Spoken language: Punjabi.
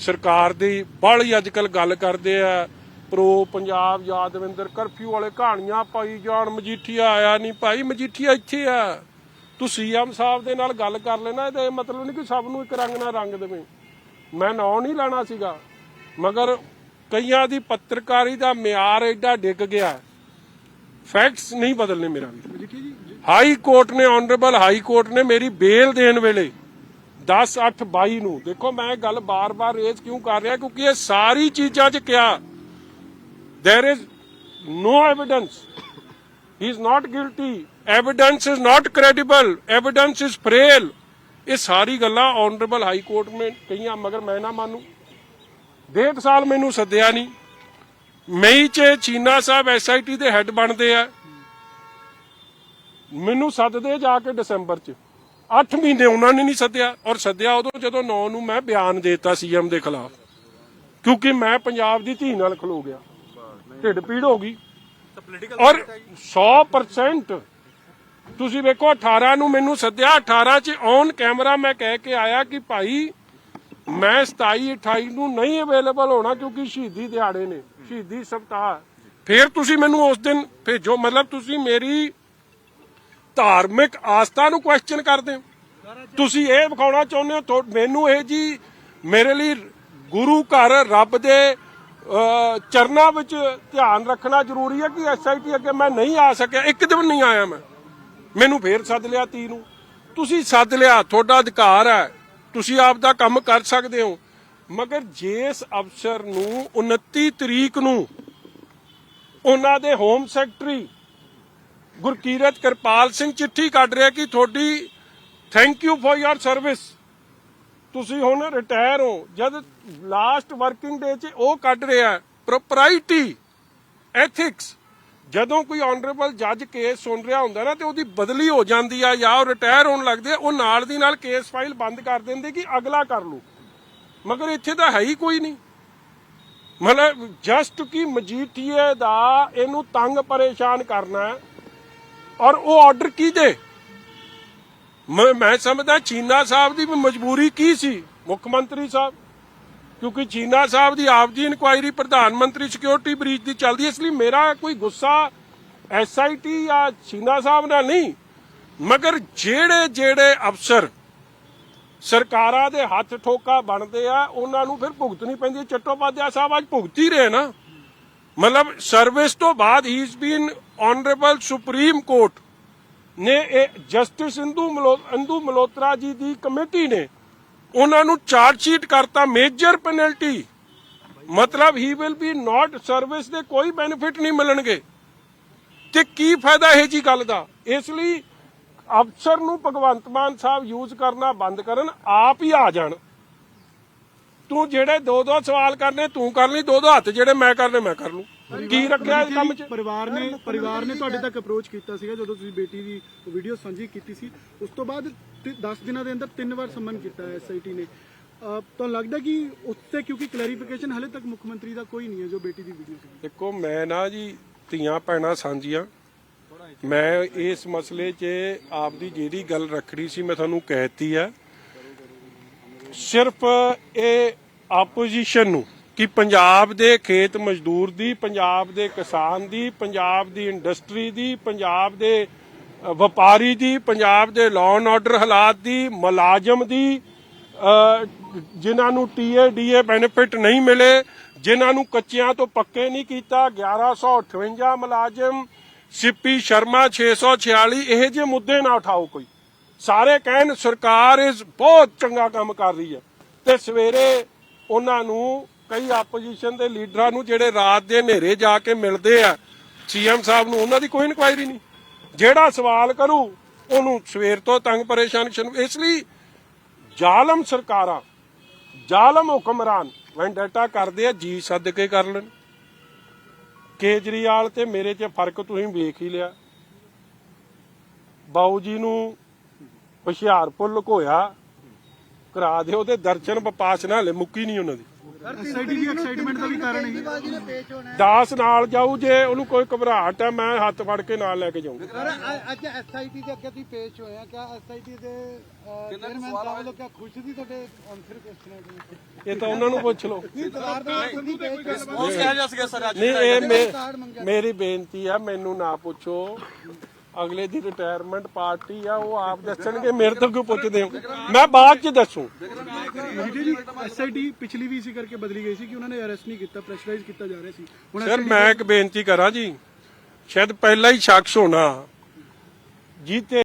ਸਰਕਾਰ ਦੀ ਬਾਹਲੀ ਅੱਜਕੱਲ ਗੱਲ ਕਰਦੇ ਆ। ਪ੍ਰੋ ਪੰਜਾਬ ਯਾਦਵਿੰਦਰ ਕਰਫਿਊ ਵਾਲੇ ਕਹਾਣੀਆਂ ਪਾਈ ਜਾਣ ਮਜੀਠੀਆ ਆਇਆ ਨਹੀਂ ਭਾਈ ਮਜੀਠੀਆ ਇੱਥੇ ਆ। ਤੂੰ ਸੀਐਮ ਸਾਹਿਬ ਦੇ ਨਾਲ ਗੱਲ ਕਰ ਲੈਣਾ ਇਹਦਾ ਇਹ ਮਤਲਬ ਨਹੀਂ ਕਿ ਸਭ ਨੂੰ ਇੱਕ ਰੰਗ ਨਾਲ ਰੰਗ ਦੇਵੇਂ। ਮੈਂ ਨਾਂ ਨਹੀਂ ਲੈਣਾ ਸੀਗਾ ਮਗਰ ਕਈਆਂ ਦੀ ਪੱਤਰਕਾਰੀ ਦਾ ਮਿਆਰ ਐਡਾ ਡਿੱਗ ਗਿਆ। ਫੈਕਟਸ ਨਹੀਂ ਬਦਲਨੇ ਮੇਰਾ ਹਾਈ ਕੋਰਟ ਨੇ ਆਨਰੇਬਲ ਹਾਈ ਕੋਰਟ ਨੇ ਮੇਰੀ ਬੇਲ ਦੇਣ ਵੇਲੇ 10 8 22 ਨੂੰ। ਦੇਖੋ ਮੈਂ ਇਹ ਗੱਲ ਬਾਰ-ਬਾਰ ਰੇਜ਼ ਕਿਉਂ ਕਰ ਰਿਹਾ? ਕਿਉਂਕਿ ਇਹ ਸਾਰੀ ਚੀਜ਼ਾਂ 'ਚ ਕਿਹਾ there is no evidence. He is not guilty. Evidence is not credible. Evidence is frail. ਇਹ ਸਾਰੀ ਗੱਲਾਂ ਆਨਰੇਬਲ ਹਾਈ ਕੋਰਟ ਨੇ ਕਹੀਆਂ, ਮਗਰ ਮੈਂ ਨਾ ਮੰਨੂ। ਡੇਢ ਸਾਲ ਮੈਨੂੰ ਸੱਦਿਆ ਨਹੀਂ। ਮਈ 'ਚ ਚੀਨਾ ਸਾਹਿਬ ਐਸਆਈਟੀ ਦੇ ਹੈੱਡ ਬਣਦੇ ਆ। ਮੈਨੂੰ ਸੱਦਦੇ ਜਾ ਕੇ ਦਸੰਬਰ 'ਚ। 8 ਮਹੀਨੇ ਉਹਨਾਂ ਨੇ ਨਹੀਂ ਸੱਦਿਆ ਔਰ ਸੱਦਿਆ ਉਦੋਂ ਜਦੋਂ 9 ਨੂੰ ਮੈਂ ਬਿਆਨ ਦੇਤਾ ਸੀਐਮ ਦੇ ਖਿਲਾਫ। ਕਿਉਂਕਿ ਮੈਂ ਪੰਜਾਬ ਦੀ ਧੀ ਨਾਲ ਖਲੋ ਗਿਆ। ਢਿੱਡ ਪੀੜ ਹੋ ਗਈ। ਔਰ 100% ਤੁਸੀਂ ਵੇਖੋ 18 ਨੂੰ ਮੈਨੂੰ ਸੱਦਿਆ 18 ਚ ਔਨ ਕੈਮਰਾ ਮੈਂ ਕਹਿ ਕੇ ਆਇਆ ਕਿ ਭਾਈ ਮੈਂ 27 28 ਨੂੰ ਨਹੀਂ ਅਵੇਲੇਬਲ ਹੋਣਾ ਕਿਉਂਕਿ ਸ਼ਹੀਦੀ ਦਿਹਾੜੇ ਨੇ ਸ਼ਹੀਦੀ ਸਪਤਾਹ ਫਿਰ ਤੁਸੀਂ ਮੈਨੂੰ ਉਸ ਦਿਨ ਭੇਜੋ ਮਤਲਬ ਤੁਸੀਂ ਮੇਰੀ ਧਾਰਮਿਕ ਆਸਥਾ ਨੂੰ ਕੁਐਸਚਨ ਕਰਦੇ ਹੋ। ਤੁਸੀਂ ਇਹ ਵਿਖਾਉਣਾ ਚਾਹੁੰਦੇ ਹੋ ਮੈਨੂੰ ਇਹ ਜੀ ਮੇਰੇ ਲਈ ਗੁਰੂ ਘਰ ਰੱਬ ਦੇ ਚਰਨਾਂ ਵਿੱਚ ਧਿਆਨ ਰੱਖਣਾ ਜ਼ਰੂਰੀ ਹੈ ਕਿ ਐਸਆਈਟੀ ਅੱਗੇ ਮੈਂ ਨਹੀਂ ਆ ਸਕਿਆ। ਇੱਕ ਦਿਨ ਨਹੀਂ ਆਇਆ ਮੈਂ। ਮੈਨੂੰ ਫੇਰ ਸੱਦ ਲਿਆ ਤੀ ਨੂੰ। ਤੁਸੀਂ ਸੱਦ ਲਿਆ, ਤੁਹਾਡਾ ਅਧਿਕਾਰ ਹੈ। ਤੁਸੀਂ ਆਪ ਦਾ ਕੰਮ ਕਰ ਸਕਦੇ ਹੋ। ਮਗਰ ਜਿਸ ਅਫਸਰ ਨੂੰ 29 ਤਰੀਕ ਨੂੰ ਉਹਨਾਂ ਦੇ ਹੋਮ ਸੈਕਟਰੀ ਗੁਰਕੀਰਤ ਕਿਰਪਾਲ ਸਿੰਘ ਚਿੱਠੀ ਕੱਢ ਰਿਹਾ ਕਿ ਤੁਹਾਡੀ thank you for your service ਤੁਸੀਂ ਹੁਣ ਰਿਟਾਇਰ ਹੋ। ਜਦ ਲਾਸਟ ਵਰਕਿੰਗ ਡੇ 'ਚ ਉਹ ਕੱਢ ਰਿਹਾ ਪ੍ਰੋਪਰਾਈਟੀ ਐਥਿਕਸ ਜਦੋਂ ਕੋਈ ਆਨਰੇਬਲ ਜੱਜ ਕੇਸ ਸੁਣ ਰਿਹਾ ਹੁੰਦਾ ਨਾ ਤੇ ਉਹਦੀ ਬਦਲੀ ਹੋ ਜਾਂਦੀ ਆ ਜਾਂ ਉਹ ਰਿਟਾਇਰ ਹੋਣ ਲੱਗਦੇ ਆ, ਉਹ ਨਾਲ ਦੀ ਨਾਲ ਕੇਸ ਫਾਈਲ ਬੰਦ ਕਰ ਦਿੰਦੇ ਕਿ ਅਗਲਾ ਕਰ ਲੂ ਮਗਰ ਇੱਥੇ ਤਾਂ ਹੈ ਹੀ ਕੋਈ ਨਹੀਂ। ਮਤਲਬ ਜਸਟ ਕਿ ਮਜੀਠੀਏ ਦਾ ਇਹਨੂੰ ਤੰਗ ਪਰੇਸ਼ਾਨ ਕਰਨਾ ਔਰ ਉਹ ਆਰਡਰ ਕੀ ਦੇ? ਮੈਂ ਸਮਝਦਾ ਚੀਨਾ ਸਾਹਿਬ ਦੀ ਮਜਬੂਰੀ ਕੀ ਸੀ, ਮੁੱਖ ਮੰਤਰੀ ਸਾਹਿਬ? ਕਿਉਂਕਿ ਚੀਨਾ ਸਾਹਿਬ ਦੀ ਆਪ ਦੀ ਇਨਕੁਆਇਰੀ ਪ੍ਰਧਾਨ ਮੰਤਰੀ ਸਿਕਿਉਰਿਟੀ ਬ੍ਰੀਚ ਦੀ ਚੱਲਦੀ ਇਸ ਲਈ ਮੇਰਾ ਕੋਈ ਗੁੱਸਾ ਐਸਆਈਟੀ ਜਾਂ ਚੀਨਾ ਸਾਹਿਬ ਨਾਲ ਨਹੀਂ। ਮਗਰ ਜਿਹੜੇ ਜਿਹੜੇ ਅਫਸਰ ਸਰਕਾਰਾਂ ਦੇ ਹੱਥ ਠੋਕਾ ਬਣਦੇ ਆ, ਉਹਨਾਂ ਨੂੰ ਫਿਰ ਭੁਗਤਣੀ ਪੈਂਦੀ ਹੈ। ਚੱਟੋਪਾਧਿਆ ਸਾਹਿਬ ਅੱਜ ਭੁਗਤ ਹੀ ਰਹੇ ਨਾ। ਮਤਲਬ ਸਰਵਿਸ ਤੋਂ ਬਾਅਦ he is been honourable supreme court ਨੇ ਇਹ ਜਸਟਿਸ ਇੰਦੂ ਇੰਦੂ ਮਲੋਤਰਾ ਜੀ ਦੀ ਕਮੇਟੀ ਨੇ ਉਹਨਾਂ ਨੂੰ ਚਾਰਜ ਸ਼ੀਟ ਕਰਤਾ ਮੇਜਰ ਪੈਨਲਟੀ ਮਤਲਬ he will be not service ਦੇ ਕੋਈ ਬੈਨੀਫਿਟ ਨਹੀਂ ਮਿਲਣਗੇ। ਤੇ ਕੀ ਫਾਇਦਾ ਇਹ ਜੀ ਗੱਲ ਦਾ? ਇਸ ਲਈ ਅਫਸਰ ਨੂੰ ਭਗਵੰਤ ਮਾਨ ਸਾਹਿਬ ਯੂਜ਼ ਕਰਨਾ ਬੰਦ ਕਰਨ, ਆਪ ਹੀ ਆ ਜਾਣ। ਤੂੰ ਜਿਹੜੇ ਦੋ ਦੋ ਸਵਾਲ ਕਰਨੇ, ਤੂੰ ਕਰ ਲਈ ਦੋ ਦੋ ਹੱਥ ਜਿਹੜੇ ਮੈਂ ਕਰਨੇ, ਮੈਂ ਕਰ ਲੂੰ। ਕੀ ਰੱਖਿਆ ਇਸ ਕੰਮ 'ਚ? ਪਰਿਵਾਰ ਨੇ ਪਰਿਵਾਰ ਨੇ ਤੁਹਾਡੇ ਤੱਕ ਅਪਰੋਚ ਕੀਤਾ ਸੀਗਾ ਜਦੋਂ ਤੁਸੀਂ ਬੇਟੀ ਦੀ ਵੀਡੀਓ ਸਾਂਝੀ ਕੀਤੀ ਸੀ। ਉਸ ਤੋਂ ਬਾਅਦ 10 ਦਿਨਾਂ ਦੇ ਅੰਦਰ ਤਿੰਨ ਵਾਰ ਸੰਮਨ ਕੀਤਾ ਐਸਆਈਟੀ ਨੇ। ਤੁਹਾਨੂੰ ਲੱਗਦਾ ਕਿ ਉੱਤੇ ਕਿਉਂਕਿ ਕਲੈਰੀਫਿਕੇਸ਼ਨ ਹਲੇ ਤੱਕ ਮੁੱਖ ਮੰਤਰੀ ਦਾ ਕੋਈ ਨਹੀਂ ਹੈ ਜੋ ਬੇਟੀ ਦੀ ਵੀਡੀਓ ਸੀ। ਦੇਖੋ ਮੈਂ ਨਾ ਜੀ ਧੀਆਂ ਭੈਣਾਂ ਸਾਂਝੀਆਂ। ਮੈਂ ਇਸ ਮਸਲੇ 'ਚ ਆਪਦੀ ਜਿਹੜੀ ਗੱਲ ਰੱਖਣੀ ਸੀ ਮੈਂ ਤੁਹਾਨੂੰ ਕਹਿਤੀ ਆ ਸਿਰਫ ਇਹ ਆਪੋਜੀਸ਼ਨ ਨੂੰ ਕਿ ਪੰਜਾਬ ਦੇ ਖੇਤ ਮਜ਼ਦੂਰ ਦੀ ਪੰਜਾਬ ਦੇ ਕਿਸਾਨ ਦੀ ਪੰਜਾਬ ਦੀ ਇੰਡਸਟਰੀ ਦੀ ਪੰਜਾਬ ਦੇ ਵਪਾਰੀ ਦੀ ਪੰਜਾਬ ਦੇ ਲਾਅ ਐਂਡ ਆਰਡਰ ਹਾਲਾਤ ਦੀ ਮੁਲਾਜ਼ਮ ਦੀ ਅ, ਜਿਨ੍ਹਾਂ ਨੂੰ ਟੀਏ ਡੀਏ ਬੈਨੀਫਿਟ ਨਹੀਂ ਮਿਲੇ ਜਿਨ੍ਹਾਂ ਨੂੰ ਕੱਚਿਆਂ ਤੋਂ ਪੱਕੇ ਨਹੀਂ ਕੀਤਾ 1158 ਮੁਲਾਜ਼ਮ ਸਿੱਪੀ ਸ਼ਰਮਾ 646 ਇਹ ਜਿਹੇ ਮੁੱਦੇ ਨਾ ਉਠਾਓ ਕੋਈ। ਸਾਰੇ ਕਹਿਣ ਸਰਕਾਰ ਇਸ ਬਹੁਤ ਚੰਗਾ ਕੰਮ ਕਰ ਰਹੀ ਹੈ। ਤੇ ਸਵੇਰੇ ਉਹਨਾਂ ਨੂੰ ਕਈ ਆਪੋਜੀਸ਼ਨ ਦੇ ਲੀਡਰਾਂ ਨੂੰ ਜਿਹੜੇ ਰਾਤ ਦੇ ਹਨੇਰੇ ਜਾ ਕੇ ਮਿਲਦੇ ਆ, ਸੀਐਮ ਸਾਹਿਬ ਨੂੰ ਉਹਨਾਂ ਦੀ ਕੋਈ ਇਨਕੁਆਇਰੀ ਨਹੀਂ। ਜਿਹੜਾ ਸਵਾਲ ਕਰੂ, ਉਹਨੂੰ ਸਵੇਰ ਤੋਂ ਤੰਗ ਪਰੇਸ਼ਾਨ ਇਸ ਲਈ ਜ਼ਾਲਮ ਸਰਕਾਰਾਂ, ਜ਼ਾਲਮ ਹੁਕਮਰਾਨ ਵੈਂਡੇਟਾ ਕਰਦੇ ਆ, ਜੀ ਸੱਦ ਕੇ ਕਰ ਲੈਣ। ਕੇਜਰੀਵਾਲ ਤੇ ਮੇਰੇ 'ਚ ਫ਼ਰਕ ਤੁਸੀਂ ਵੇਖ ਹੀ ਲਿਆ। ਬਾਊ ਜੀ ਨੂੰ ਹੁਸ਼ਿਆਰਪੁਰ ਲੁਕੋਇਆ, ਕਰਾ ਦਿਓ ਤੇ ਦਰਸ਼ਨ ਵਿਪਾਸਨਾ ਹਲੇ ਮੁੱਕੀ ਨਹੀਂ ਉਹਨਾਂ ਦੀ। ਐਸਆਈਟੀ ਦੀ ਐਕਸਾਈਟਮੈਂਟ ਦਾ ਵੀ ਕਾਰਨ ਹੈ। ਦਾਸ ਨਾਲ ਜਾਊ ਜੇ ਉਹਨੂੰ ਕੋਈ ਘਬਰਾਹਟ ਹੈ ਮੈਂ ਹੱਥ ਫੜ ਕੇ ਨਾਲ ਲੈ ਕੇ ਜਾਊਂਗਾ। ਸਰ ਅੱਜ ਐਸਆਈਟੀ ਦੇ ਅੱਗੇ ਤੁਸੀਂ ਪੇਸ਼ ਹੋਏ ਆ ਕਿਆ ਐਸਆਈਟੀ ਦੇ ਚੇਅਰਮੈਨ ਸਾਹਿਬ ਵੱਲੋਂ ਕਿਆ ਖੁਸ਼ ਸੀ ਤੁਹਾਡੇ ਆਨਸਰ ਕੁਐਸਚਨਾਂ ਇਹ ਤਾਂ ਉਹਨਾਂ ਨੂੰ ਪੁੱਛ ਲਓ। ਨਹੀਂ ਸਰਦਾਰ ਦਾ ਤੁਸੀਂ ਪੇਸ਼ ਕਰਨਾ ਉਹ ਕਿਹਾ ਜਾ ਸਕਿਆ ਸਰ ਅੱਜ ਨਹੀਂ ਇਹ ਮੇ- ਕਾਰਡ ਮੰਗਿਆ। ਮੇਰੀ ਬੇਨਤੀ ਆ ਮੈਨੂੰ ਨਾ ਪੁੱਛੋ। ਅਗਲੇ ਦੀ ਰਿਟਾਇਰਮੈਂਟ ਪਾਰਟੀ ਆ ਉਹ ਆਪ ਦੱਸਣਗੇ ਮੇਰੇ ਤੋਂ ਕਿਉਂ ਪੁੱਛਦੇ ਹੋ? ਮੈਂ ਬਾਅਦ ਚ ਦੱਸੂ। ਵਿਜੇ ਜੀ ਐਸਆਈਟੀ ਪਿਛਲੀ ਵੀ ਇਸੇ ਕਰਕੇ ਬਦਲੀ ਗਈ ਸੀ ਕਿ ਉਹਨਾਂ ਨੇ ਅਰੈਸਟ ਨਹੀਂ ਕੀਤਾ ਪ੍ਰੈਸ਼ਰਾਈਜ਼ ਕੀਤਾ ਜਾ ਰਿਹਾ ਸੀ। ਸਰ ਮੈਂ ਇੱਕ ਬੇਨਤੀ ਕਰਾਂ ਜੀ ਸ਼ਾਇਦ ਪਹਿਲਾ ਹੀ ਸ਼ਖਸ ਹੋਣਾ। ਜੀਤੇ